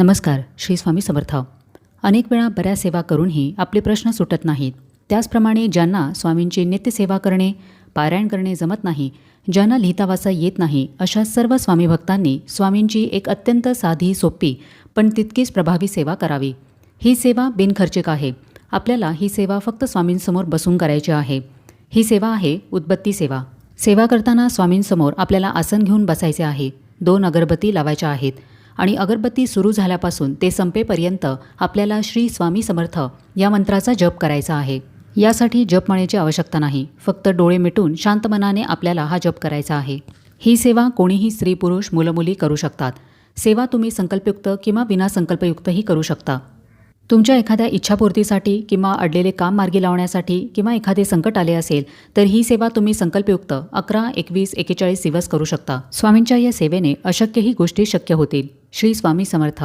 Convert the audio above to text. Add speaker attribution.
Speaker 1: नमस्कार श्री स्वामी समर्थ. अनेक वेळा बऱ्याच सेवा करूनही आपले प्रश्न सुटत नाहीत. त्याचप्रमाणे ज्यांना स्वामींची नित्यसेवा करणे पारायण करणे जमत नाही ज्यांना लिहिता वाचा येत नाही अशा सर्व स्वामी भक्तांनी स्वामींची एक अत्यंत साधी सोपी पण तितकीच प्रभावी सेवा करावी. ही सेवा बिनखर्चिक आहे. आपल्याला ही सेवा फक्त स्वामींसमोर बसून करायची आहे. ही सेवा आहे उदबत्ती सेवा. सेवा करताना स्वामींसमोर आपल्याला आसन घेऊन बसायचे आहे. दोन अगरबत्ती लावायच्या आहेत. आणि अगरबत्ती सुरू झाल्यापासून ते संपेपर्यंत आपल्याला श्री स्वामी समर्थ या मंत्राचा जप करायचा आहे. यासाठी जपमाळेची आवश्यकता नाही. फक्त डोळे मिटून शांत मनाने आपल्याला हा जप करायचा आहे. ही सेवा कोणीही स्त्री पुरुष मुलमुली करू शकतात. सेवा तुम्ही संकल्पयुक्त किंवा विनासंकल्पयुक्तही करू शकता. तुमच्या एखाद्या इच्छापूर्तीसाठी किंवा अडलेले काम मार्गी लावण्यासाठी किंवा एखादे संकट आले असेल तर ही सेवा तुम्ही संकल्पयुक्त अकरा एकवीस एकेचाळीस दिवस करू शकता. स्वामींच्या या सेवेने अशक्यही गोष्टी शक्य होतील. श्री स्वामी समर्थ